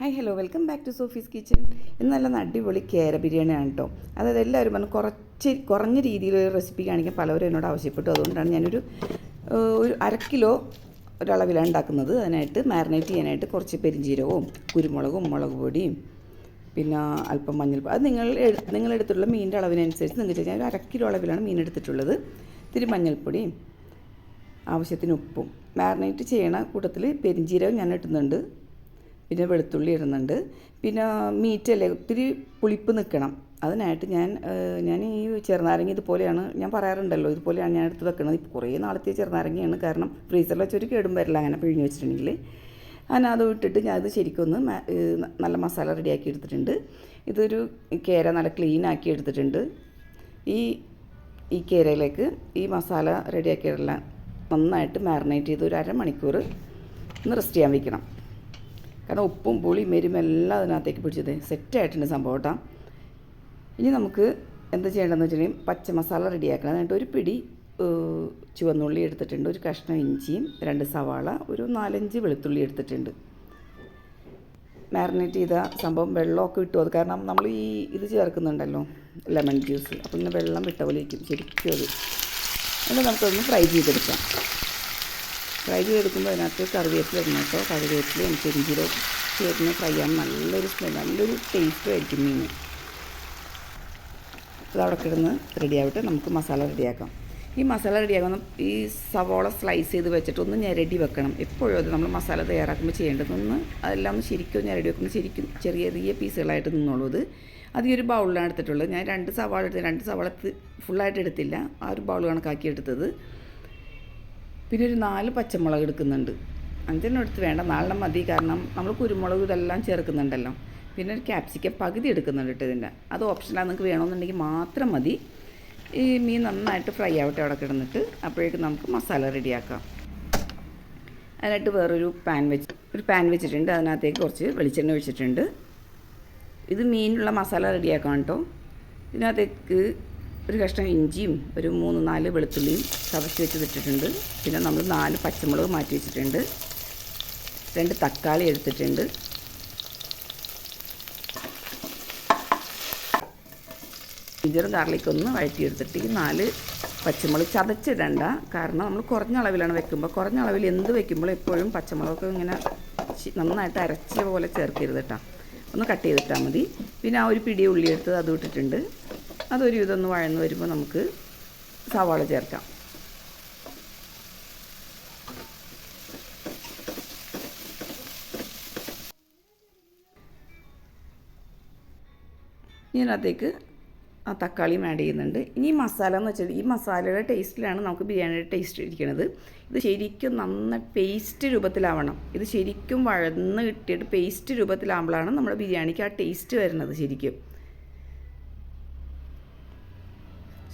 Hi hello welcome back to Sophie's kitchen ഇന്ന് നല്ല അടിപൊളി കേര ബിരിയാണിയാണ് കേട്ടോ അതായത് എല്ലാവരും പറഞ്ഞു കുറച്ച് കുറഞ്ഞ രീതിയിലൊരു റെസിപ്പി കാണിക്കാൻ പലവരും എന്നോട് ആവശ്യപ്പെട്ടു. അതുകൊണ്ടാണ് ഞാനൊരു ഒരു അര കിലോ ഒരളവിലാണ് ഉണ്ടാക്കുന്നത്. അതിനായിട്ട് മാരിനേറ്റ് ചെയ്യാനായിട്ട് കുറച്ച് പെരിഞ്ജീരകവും കുരുമുളകും മുളക് പൊടിയും പിന്നെ അല്പം മഞ്ഞൾപ്പൊടി അത് നിങ്ങൾ നിങ്ങളെടുത്തുള്ള മീനിന്റെ അളവിനനുസരിച്ച് നിങ്ങൾക്ക് ഞാൻ ഒരു അര കിലോ അളവിലാണ് മീൻ എടുത്തിട്ടുള്ളത്. ഇത്തിരി മഞ്ഞൾപ്പൊടിയും ആവശ്യത്തിന് ഉപ്പും. മാരിനേറ്റ് ചെയ്യണ കൂട്ടത്തിൽ പെരിഞ്ചീരകം ഞാൻ ഇടുന്നുണ്ട്. പിന്നെ വെളുത്തുള്ളി ഇടുന്നുണ്ട്. പിന്നെ മീറ്റല്ലേ ഒത്തിരി പുളിപ്പ് നിൽക്കണം. അതിനായിട്ട് ഞാൻ ഞാൻ ഈ ചെറുനാരങ്ങ ഇതുപോലെയാണ് ഞാൻ പറയാറുണ്ടല്ലോ ഇതുപോലെയാണ് ഞാൻ എടുത്ത് വെക്കുന്നത് ഇപ്പോൾ കുറേ നാളത്തെ ചെറുനാരങ്ങയാണ് കാരണം ഫ്രീസറിൽ വെച്ചൊരു കേടും വരില്ല അങ്ങനെ പിഴിഞ്ഞ് വെച്ചിട്ടുണ്ടെങ്കിൽ അങ്ങനെ അത് ഇട്ടിട്ട് ഞാൻ അത് ശരിക്കൊന്ന് നല്ല മസാല റെഡിയാക്കി എടുത്തിട്ടുണ്ട്. ഇതൊരു കേര നല്ല ക്ലീൻ ആക്കി എടുത്തിട്ടുണ്ട്. ഈ ഈ കേരയിലേക്ക് ഈ മസാല റെഡിയാക്കിയതെല്ലാം നന്നായിട്ട് മാറിനേറ്റ് ചെയ്ത് ഒരു അരമണിക്കൂർ ഒന്ന് റെസ്റ്റ് ചെയ്യാൻ വെക്കണം. കാരണം ഉപ്പും പുളിയും എരിവും എല്ലാം അതിനകത്തേക്ക് പിടിച്ചത്. സെറ്റായിട്ടുണ്ട് സംഭവം കേട്ടോ. ഇനി നമുക്ക് എന്താ ചെയ്യേണ്ടതെന്ന് വെച്ചിട്ടുണ്ടെങ്കിൽ പച്ച മസാല റെഡിയാക്കണം. എന്നിട്ട് ഒരു പിടി ചുവന്നുള്ളി എടുത്തിട്ടുണ്ട്. ഒരു കഷ്ണം ഇഞ്ചിയും രണ്ട് സവാള ഒരു നാലഞ്ച് വെളുത്തുള്ളി എടുത്തിട്ടുണ്ട്. മാരിനേറ്റ് ചെയ്ത സംഭവം വെള്ളമൊക്കെ ഇട്ടു. അത് കാരണം നമ്മൾ ഈ ഇത് ചേർക്കുന്നുണ്ടല്ലോ ലെമൺ ജ്യൂസ് അപ്പം ഇങ്ങനെ വെള്ളം വിട്ട പോലെ ഇരിക്കും. ശരിക്കും അത്. എന്നിട്ട് നമുക്കതൊന്ന് ഫ്രൈ ചെയ്തെടുക്കാം. ഫ്രൈ ചെയ്തെടുക്കുമ്പോൾ അതിനകത്ത് കറിവേപ്പില ഇടണം കേട്ടോ. കറിവേപ്പിലയും പെരിഞ്ചീരവും ചേർന്ന് ഫ്രൈ ചെയ്യാൻ നല്ലൊരു സ്മെൽ നല്ലൊരു ടേസ്റ്റും ആയിരിക്കും മീൻ അത് അവിടെ കിടന്ന് റെഡിയാവട്ടെ നമുക്ക് മസാല റെഡിയാക്കാം ഈ മസാല റെഡിയാക്കുന്ന ഈ സവോള സ്ലൈസ് ചെയ്ത് വെച്ചിട്ട് ഒന്ന് ഞെരടി വെക്കണം. എപ്പോഴും അത് നമ്മൾ മസാല തയ്യാറാക്കുമ്പോൾ ചെയ്യേണ്ടതൊന്ന് അതെല്ലാം ഒന്ന് ശരിക്കും ഞെരടി വെക്കുമ്പോൾ ശരിക്കും ചെറിയ ചെറിയ പീസുകളായിട്ട് നിന്നോളൂ അത് ഈ ഒരു ബൗളിലാണ് എടുത്തിട്ടുള്ളത്. ഞാൻ രണ്ട് സവാള എടുത്ത് രണ്ട് സവാള ഫുള്ളായിട്ട് എടുത്തില്ല. ആ ഒരു ബൗൾ കണക്കാക്കി എടുത്തത്. പിന്നെ ഒരു നാല് പച്ചമുളക് എടുക്കുന്നുണ്ട്. അഞ്ചെണ്ണം എടുത്ത് വേണ്ട. നാലെണ്ണം മതി. കാരണം നമ്മൾ കുരുമുളക് ഇതെല്ലാം ചേർക്കുന്നുണ്ടല്ലോ. പിന്നെ ഒരു ക്യാപ്സിക്കം പകുതി എടുക്കുന്നുണ്ട് കേട്ടോ ഇതിന്റെ. അത് ഓപ്ഷനാണ് നിങ്ങൾക്ക് വേണമെന്നുണ്ടെങ്കിൽ മാത്രം മതി. ഈ മീൻ നന്നായിട്ട് ഫ്രൈ ആവട്ടെ അവിടെ കിടന്നിട്ട്. അപ്പോഴേക്കും നമുക്ക് മസാല റെഡിയാക്കാം അതിനായിട്ട് വേറൊരു പാൻ വെച്ച് ഒരു പാൻ വെച്ചിട്ടുണ്ട്. അതിനകത്തേക്ക് കുറച്ച് വെളിച്ചെണ്ണ ഒഴിച്ചിട്ടുണ്ട്. ഇത് മീനുള്ള മസാല റെഡിയാക്കാം കേട്ടോ. ഇതിനകത്തേക്ക് ഒരു കഷ്ണം ഇഞ്ചിയും ഒരു മൂന്ന് നാല് വെളുത്തുള്ളിയും ചതച്ച് വെച്ച് ഇട്ടിട്ടുണ്ട്. പിന്നെ നമ്മൾ നാല് പച്ചമുളക് മാറ്റി വെച്ചിട്ടുണ്ട്. രണ്ട് തക്കാളി എടുത്തിട്ടുണ്ട്. ഇഞ്ചറും ഗാർലിക്കും ഒന്ന് വഴറ്റിയെടുത്തിട്ട് ഈ നാല് പച്ചമുളക് ചതച്ചിടണ്ട. കാരണം നമ്മൾ കുറഞ്ഞ അളവിലാണ് വെക്കുമ്പോൾ കുറഞ്ഞ അളവിൽ എന്ത് വെക്കുമ്പോഴും എപ്പോഴും പച്ചമുളകൊക്കെ ഇങ്ങനെ നന്നായിട്ട് അരച്ച പോലെ ചേർക്കരുത് കേട്ടോ ഒന്ന് കട്ട് ചെയ്തിട്ടാൽ മതി. പിന്നെ ആ ഒരു പിടി ഉള്ളി എടുത്ത് അത് ഇട്ടിട്ടുണ്ട്. അതൊരു ഇതൊന്ന് വഴന്ന് വരുമ്പോൾ നമുക്ക് സവാള ചേർക്കാം. ഇതിനകത്തേക്ക് ആ തക്കാളിയും ആഡ് ചെയ്യുന്നുണ്ട്. ഇനി മസാല എന്ന് വെച്ചാൽ ഈ മസാലയുടെ ടേസ്റ്റിലാണ് നമുക്ക് ബിരിയാണിയുടെ ടേസ്റ്റ് ഇരിക്കുന്നത് ഇത് ശരിക്കും നന്ന പേസ്റ്റ് രൂപത്തിലാവണം. ഇത് ശരിക്കും വഴന്ന് കിട്ടിയിട്ട് പേസ്റ്റ് രൂപത്തിലാവുമ്പോഴാണ് നമ്മുടെ ബിരിയാണിക്ക് ആ ടേസ്റ്റ് വരുന്നത് ശരിക്കും.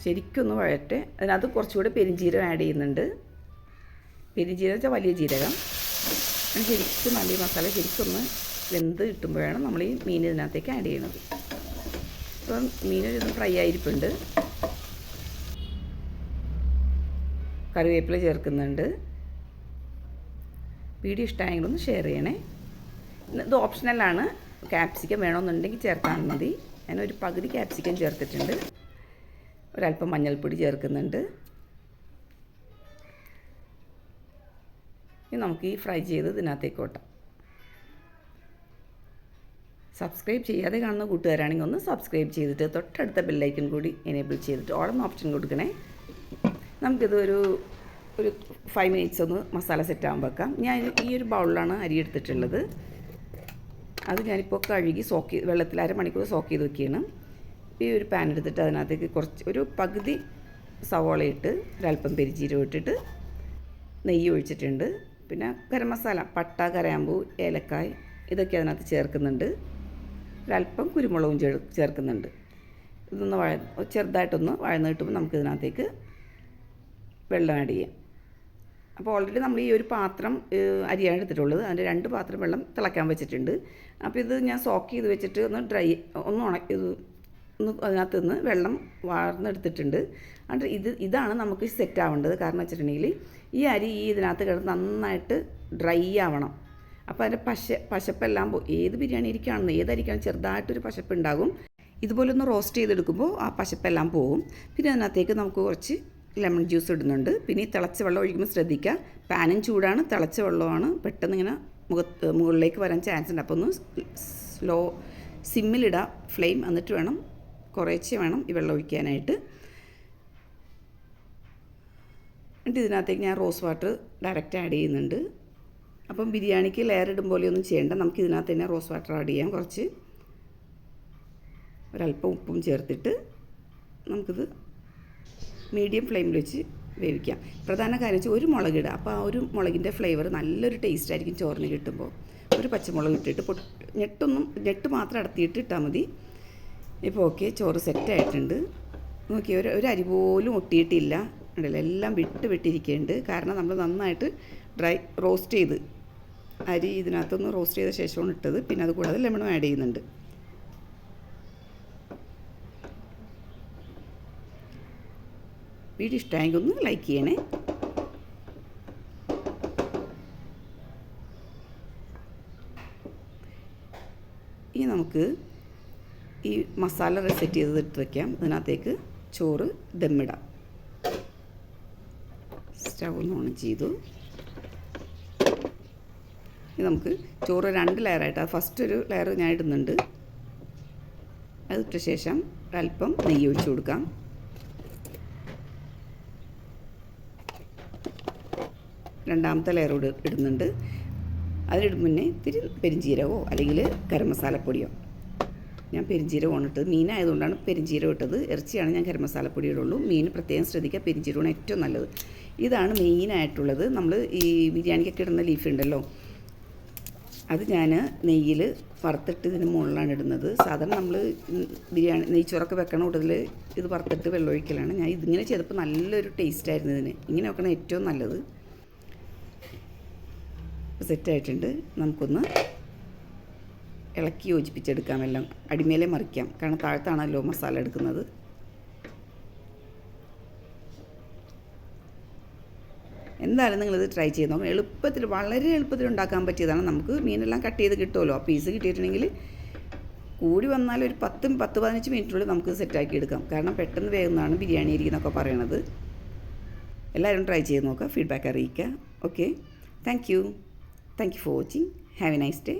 ശരിക്കും ഒന്ന് വഴട്ടെ അതിനകത്ത് കുറച്ചുകൂടെ പെരിഞ്ജീരകം ആഡ് ചെയ്യുന്നുണ്ട്. പെരിഞ്ജീരകം വെച്ചാൽ വലിയ ജീരകം. ശരിക്കും നല്ല മസാല ശരിക്കൊന്ന് വെന്ത് കിട്ടുമ്പോഴാണ് നമ്മൾ ഈ മീൻ ഇതിനകത്തേക്ക് ആഡ് ചെയ്യുന്നത്. ഇപ്പം മീൻ ഇത് ഫ്രൈ ആയിരിപ്പുണ്ട്. കറിവേപ്പില ചേർക്കുന്നുണ്ട്. വീഡിയോ ഇഷ്ടമായെങ്കിൽ ഒന്ന് ഷെയർ ചെയ്യണേ. ഇത് ഓപ്ഷണലാണ് ക്യാപ്സിക്കം വേണമെന്നുണ്ടെങ്കിൽ ചേർത്താൽ മതി. ഞാനൊരു പകുതി ക്യാപ്സിക്കം ചേർത്തിട്ടുണ്ട്. ഒരല്പം മഞ്ഞൾപ്പൊടി ചേർക്കുന്നുണ്ട്. ഇനി നമുക്ക് ഈ ഫ്രൈ ചെയ്ത് ഇതിനകത്തേക്ക് സബ്സ്ക്രൈബ് ചെയ്യാതെ കാണുന്ന കൂട്ടുകാരാണെങ്കിൽ ഒന്ന് സബ്സ്ക്രൈബ് ചെയ്തിട്ട് തൊട്ടടുത്ത ബെല്ലൈക്കൺ കൂടി എനേബിൾ ചെയ്തിട്ട് ഓളം ഓപ്ഷൻ കൊടുക്കണേ. നമുക്കിത് ഒരു ഒരു ഫൈവ് മിനിറ്റ്സ് ഒന്ന് മസാല സെറ്റ് ആകാൻ വെക്കാം. ഞാൻ ഈ ഒരു ബൗളിലാണ് അരി എടുത്തിട്ടുള്ളത്. അത് ഞാനിപ്പോൾ കഴുകി സോക്ക് വെള്ളത്തിൽ അരമണിക്കൂർ സോക്ക് ചെയ്ത് വെക്കുകയാണ്. ഈ ഒരു പാൻ എടുത്തിട്ട് അതിനകത്തേക്ക് കുറച്ച് ഒരു പകുതി സവോള ഇട്ട് ഒരല്പം പെരിജീരം ഇട്ടിട്ട് നെയ്യ് ഒഴിച്ചിട്ടുണ്ട്. പിന്നെ ഗരം മസാല പട്ട കരാമ്പൂ ഏലക്കായ് ഇതൊക്കെ അതിനകത്ത് ചേർക്കുന്നുണ്ട്. ഒരല്പം കുരുമുളകും ചേർ ചേർക്കുന്നുണ്ട്. ഇതൊന്ന് വഴ ചെറുതായിട്ടൊന്ന് വഴന്ന് കിട്ടുമ്പോൾ നമുക്ക് ഇതിനകത്തേക്ക് വെള്ളം ആഡ് ചെയ്യാം. അപ്പോൾ ഓൾറെഡി നമ്മൾ ഈ ഒരു പാത്രം അരിയാണ് എടുത്തിട്ടുള്ളത്. അതിന്റെ രണ്ട് പാത്രം വെള്ളം തിളക്കാൻ വെച്ചിട്ടുണ്ട്. അപ്പോൾ ഇത് ഞാൻ സോക്ക് ചെയ്ത് വെച്ചിട്ട് ഒന്ന് ഡ്രൈ ഒന്ന് ഉണക്കി അതിനകത്ത് നിന്ന് വെള്ളം വാർന്നെടുത്തിട്ടുണ്ട്. അതുകൊണ്ട് ഇത് ഇതാണ് നമുക്ക് സെറ്റ് ആവേണ്ടത് കാരണം വെച്ചിട്ടുണ്ടെങ്കിൽ ഈ അരി ഈ ഇതിനകത്ത് കിടന്ന് നന്നായിട്ട് ഡ്രൈ ആവണം. അപ്പോൾ അതിന്റെ പശ പശപ്പെല്ലാം പോകും ഏത് ബിരിയാണി ഇരിക്കുകയാണെന്ന് ഏതരിക്കാണ് ചെറുതായിട്ടൊരു പശപ്പ് ഉണ്ടാകും ഇതുപോലെ ഒന്ന് റോസ്റ്റ് ചെയ്തെടുക്കുമ്പോൾ ആ പശപ്പെല്ലാം പോകും പിന്നെ അതിനകത്തേക്ക് നമുക്ക് കുറച്ച് ലെമൺ ജ്യൂസ് ഇടുന്നുണ്ട്. പിന്നെ ഈ തിളച്ച വെള്ളം ഒഴിക്കുമ്പോൾ ശ്രദ്ധിക്കുക. പാനും ചൂടാണ് തിളച്ച വെള്ളമാണ്. പെട്ടെന്ന് ഇങ്ങനെ മുഖത്ത് മുകളിലേക്ക് വരാൻ ചാൻസ് ഉണ്ട്. അപ്പോൾ ഒന്ന് സ്ലോ സിമ്മിലിടുക ഫ്ലെയിം എന്നിട്ട് വേണം കുറേശ്ശെ വേണം ഈ വെള്ളം ഒഴിക്കാനായിട്ട്. എന്നിട്ട് ഇതിനകത്തേക്ക് ഞാൻ റോസ് വാട്ടർ ഡയറക്റ്റ് ആഡ് ചെയ്യുന്നുണ്ട്. അപ്പം ബിരിയാണിക്ക് ലെയർ ഇടും പോലെയൊന്നും ചെയ്യേണ്ട. നമുക്ക് ഇതിനകത്ത് തന്നെ റോസ് വാട്ടർ ആഡ് ചെയ്യാം കുറച്ച്. ഒരല്പം ഉപ്പും ചേർത്തിട്ട് നമുക്കിത് മീഡിയം ഫ്ലെയിമിൽ വെച്ച് വേവിക്കാം. പ്രധാന കാര്യം വെച്ചാൽ ഒരു മുളകിടുക അപ്പോൾ ആ ഒരു മുളകിന്റെ ഫ്ലേവർ നല്ലൊരു ടേസ്റ്റ് ആയിരിക്കും ചോറിന് കിട്ടുമ്പോൾ. ഒരു പച്ചമുളക് ഇട്ടിട്ട് പൊട്ട് ഞെട്ടൊന്നും ഞെട്ട് മാത്രം അടത്തിയിട്ട് ഇട്ടാൽ മതി. ഇപ്പോൾ ഓക്കെ ചോറ് സെറ്റായിട്ടുണ്ട് നോക്കി ഒരു ഒരു അരി പോലും ഒട്ടിയിട്ടില്ല. ഉണ്ടല്ലോ എല്ലാം വിട്ട് വിട്ടിരിക്കുന്നുണ്ട് കാരണം നമ്മൾ നന്നായിട്ട് ഡ്രൈ റോസ്റ്റ് ചെയ്ത്. അരി ഇതിനകത്തൊന്ന് റോസ്റ്റ് ചെയ്ത ശേഷമാണ് ഇട്ടത്. പിന്നെ അത് കൂടാതെ ലെമണും ആഡ് ചെയ്യുന്നുണ്ട്. വീഡിയോ ഇഷ്ടമായെങ്കിൽ ഒന്ന് ലൈക്ക് ചെയ്യണേ. ഇനി നമുക്ക് ഈ മസാല റെസെറ്റ് ചെയ്ത് എടുത്ത് വയ്ക്കാം അതിനകത്തേക്ക് ചോറ് ദമ്മിടാം സ്റ്റവ് ഒന്ന് ഓൺ ചെയ്തു. ഇനി നമുക്ക് ചോറ് രണ്ട് ലെയറായിട്ട് ഫസ്റ്റ് ഒരു ലെയർ ഞാൻ ഇടുന്നുണ്ട്. അതിട്ട ശേഷം ഒരല്പം നെയ്യ് ഒഴിച്ചു കൊടുക്കാം. രണ്ടാമത്തെ ലെയർ ഇടുന്നുണ്ട്. അതിലിടും മുന്നേ ഇത്തിരി പെരിഞ്ചീരകമോ അല്ലെങ്കിൽ ഗരം മസാലപ്പൊടിയോ ഞാൻ പെരിഞ്ചീരകമാണ് ഇട്ടത് മീനായതുകൊണ്ടാണ് പെരിഞ്ചീരകം ഇട്ടത്. ഇറച്ചിയാണ് ഞാൻ ഗരമസാലപ്പൊടി ഇടുള്ളൂ. മീൻ പ്രത്യേകം ശ്രദ്ധിക്കുക. പെരിഞ്ചീരകമാണ് ഏറ്റവും നല്ലത്. ഇതാണ് മെയിനായിട്ടുള്ളത്. നമ്മൾ ഈ ബിരിയാണിക്കൊക്കെ ഇടുന്ന ലീഫ് ഉണ്ടല്ലോ. അത് ഞാൻ നെയ്യിൽ വറുത്തിട്ട് ഇതിന് മുകളിലാണ് ഇടുന്നത്. സാധാരണ നമ്മൾ ബിരിയാണി നെയ്ച്ചോറൊക്കെ വെക്കണ കൂടുതൽ ഇത് വറുത്തിട്ട് വെള്ളമൊഴിക്കലാണ് ഞാൻ ഇതിങ്ങനെ ചെയ്തപ്പോൾ നല്ലൊരു ടേസ്റ്റായിരുന്നു ഇതിന്. ഇങ്ങനെ വെക്കണം ഏറ്റവും നല്ലത്. സെറ്റായിട്ടുണ്ട്. നമുക്കൊന്ന് ഇളക്കി യോജിപ്പിച്ചെടുക്കാം. എല്ലാം അടിമേലെ മറിക്കാം. കാരണം താഴത്താണല്ലോ മസാല എടുക്കുന്നത്. എന്തായാലും നിങ്ങളിത് ട്രൈ ചെയ്ത് നോക്കണം. എളുപ്പത്തിൽ വളരെ എളുപ്പത്തിൽ ഉണ്ടാക്കാൻ പറ്റിയതാണ്. നമുക്ക് മീനെല്ലാം കട്ട് ചെയ്ത് കിട്ടുമല്ലോ. ആ പീസ് കിട്ടിയിട്ടുണ്ടെങ്കിൽ കൂടി വന്നാൽ ഒരു പത്തും പത്ത് പതിനഞ്ച് മിനിറ്റിനുള്ളിൽ നമുക്ക് സെറ്റാക്കി എടുക്കാം. കാരണം പെട്ടെന്ന് വേഗമെന്നാണ് ബിരിയാണി ഇരിക്കുന്നൊക്കെ പറയണത്. എല്ലാവരും ട്രൈ ചെയ്ത് നോക്കുക. ഫീഡ്ബാക്ക് അറിയിക്കുക. Okay thank you thank you for watching have a nice day